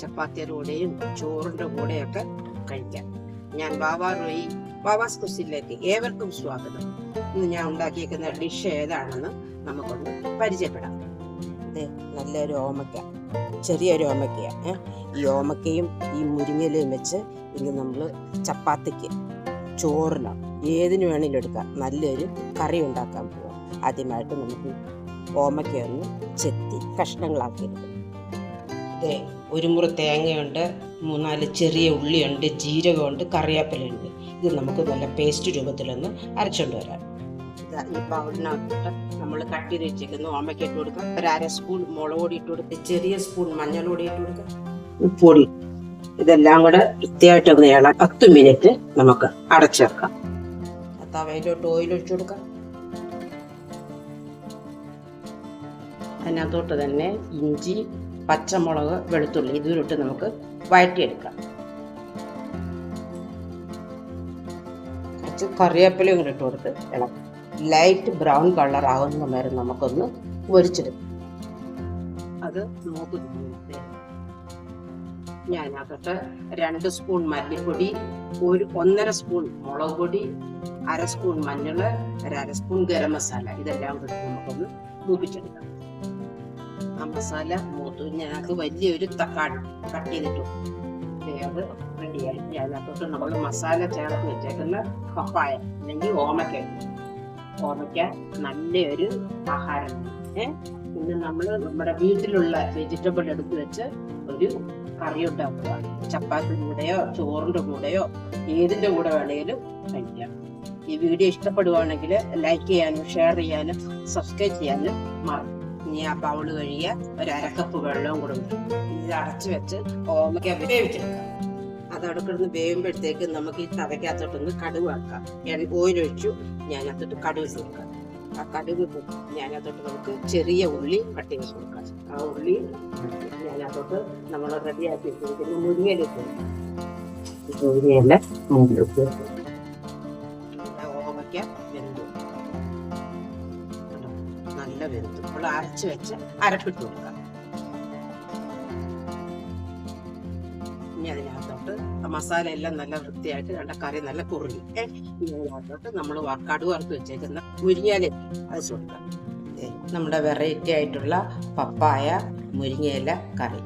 ചപ്പാത്തിയുടെ കൂടെയും ചോറിന്റെ കൂടെയൊക്കെ കഴിക്കാം. ഞാൻ ബാബ റോയി ബാബാസ് കുസിലേക്ക് ഏവർക്കും സ്വാഗതം. ഇന്ന് ഞാൻ ഉണ്ടാക്കിയേക്കുന്ന ഡിഷ് ഏതാണെന്ന് നമുക്കൊന്ന് പരിചയപ്പെടാം. ദേ, നല്ലൊരു ഓമയ്ക്ക ചെറിയൊരു ഓമയ്ക്ക ഈ ഓമയ്ക്കയും ഈ മുരിങ്ങയിലയും വെച്ച് ഇന്ന് നമ്മൾ ചപ്പാത്തിക്ക് ചോറിനോ ഏതിനു വേണമെങ്കിലും എടുക്കാം. നല്ലൊരു കറി ഉണ്ടാക്കാൻ പോവാം. ആദ്യമായിട്ട് നമുക്ക് ഓമക്കയൊന്ന് ചെത്തി കഷ്ണങ്ങളാക്കി എടുക്കാം ദേ, ഒരു മുറി തേങ്ങയുണ്ട് മൂന്നാൽ ചെറിയ ഉള്ളിയുണ്ട് ജീരകമുണ്ട് കറിവേപ്പിലുണ്ട് ഇത് നമുക്ക് നല്ല പേസ്റ്റ് രൂപത്തിലൊന്ന് അരച്ചുകൊണ്ട് വരാം. ഈ ബൗളിനകത്ത് നമ്മൾ കട്ട് ചെയ്ത് വെച്ചേക്കുന്നു ഓമയ്ക്ക് ഇട്ട് കൊടുക്കാം. ഒരു അര സ്പൂൺ മുളക് ഇട്ട് കൊടുത്ത് ചെറിയ സ്പൂൺ മഞ്ഞൾ പൊടി ഇട്ട് കൊടുക്കാം. ഉപ്പൊടി ഇതെല്ലാം കൂടെ വൃത്തിയായിട്ട് ഒന്ന് ഇള പത്ത് മിനിറ്റ് നമുക്ക് അടച്ചു വെക്കാം. തവയിലോട്ട് ഓയിൽ ഒഴിച്ചു കൊടുക്കാം. അതിനകത്തോട്ട് തന്നെ ഇഞ്ചി പച്ചമുളക് വെളുത്തുള്ളി ഇതിലിട്ട് നമുക്ക് വഴറ്റിയെടുക്കാം. കുറച്ച് കറിവേപ്പിലയും കൂടി ഇട്ട് കൊടുത്ത് ഇളക്കാം. ലൈറ്റ് ബ്രൗൺ കളർ ആകുന്ന നേരം നമുക്കൊന്ന് പൊരിച്ചെടുക്കാം. അത് നോക്കി ഞാനകത്ത് രണ്ട് സ്പൂൺ മല്ലിപ്പൊടി ഒരു ഒന്നര സ്പൂൺ മുളക് പൊടി അര സ്പൂൺ മഞ്ഞൾ ഒരു അര സ്പൂൺ ഗരം മസാല ഇതെല്ലാം കൂടി നമുക്കൊന്ന് മൂപ്പിച്ചെടുക്കാം. മസാല മൂത്തു ഞങ്ങൾക്ക് വലിയൊരു തക്കാളി കട്ട് ചെയ്തിട്ടു. അത് റെഡിയായി അതിനകത്തോട്ട് നമ്മൾ മസാല ചേർത്ത് വെച്ചേക്കുന്ന പപ്പായ അല്ലെങ്കിൽ ഓമയ്ക്ക. ഓമയ്ക്ക നല്ലൊരു ആഹാരം. ഏഹ് പിന്നെ നമ്മൾ നമ്മുടെ വീട്ടിലുള്ള വെജിറ്റബിൾ എടുത്ത് വെച്ച് ഒരു കറി ഉണ്ടാക്കുക. ചപ്പാത്തിന്റെ കൂടെയോ ചോറിന്റെ കൂടെയോ ഏതിന്റെ കൂടെ വേണേലും കഴിക്കാം. ഈ വീഡിയോ ഇഷ്ടപ്പെടുവാണെങ്കിൽ ലൈക്ക് ചെയ്യാനും ഷെയർ ചെയ്യാനും സബ്സ്ക്രൈബ് ചെയ്യാനും മറക്കും ഇനി ആ ബൗൾ കഴുകിയ ഒരു അരക്കപ്പ് വെള്ളവും കൂടെ ഇത് അടച്ചു വെച്ച് ഓമയ്ക്ക വേവിച്ചെടുക്കാം. അത് അടുക്കിടുന്ന് കിടന്ന് വേവുമ്പോഴത്തേക്ക് നമുക്ക് ഈ തവയ്ക്കകത്തോട്ടൊന്ന് കടുവ് ആക്കാം ഓയിൽ ഒഴിച്ചു ഞാനകത്തോട്ട് കടുവ് ചേർക്കാം ആ ഇട്ട് ഞാനകത്തോട്ട് നമുക്ക് ചെറിയ ഉള്ളി കട്ടി വെച്ച് കൊടുക്കാം. ആ ഉള്ളി ഞാനകത്തോട്ട് നമ്മൾ റെഡിയാക്കി വെച്ചിരിക്കുന്ന മുരിങ്ങയിലിട്ട് മുരിങ്ങയില മുന്നിലിട്ട് നല്ല വെന്തു നമ്മൾ അരച്ച് വെച്ച് അരപ്പിട്ട് കൊടുക്കാം ഇനി അതിനകത്തോട്ട് മസാല എല്ലാം നല്ല വൃത്തിയായിട്ട് നല്ല കറി നല്ല കുറുകി. ഇനി അതിനകത്തോട്ട് നമ്മൾ കടുക് വറുത്ത് വെച്ചേക്കുന്ന മുരിങ്ങയില അത് കൊടുക്കാം നമ്മുടെ വെറൈറ്റി ആയിട്ടുള്ള പപ്പായ മുരിങ്ങയില കറി.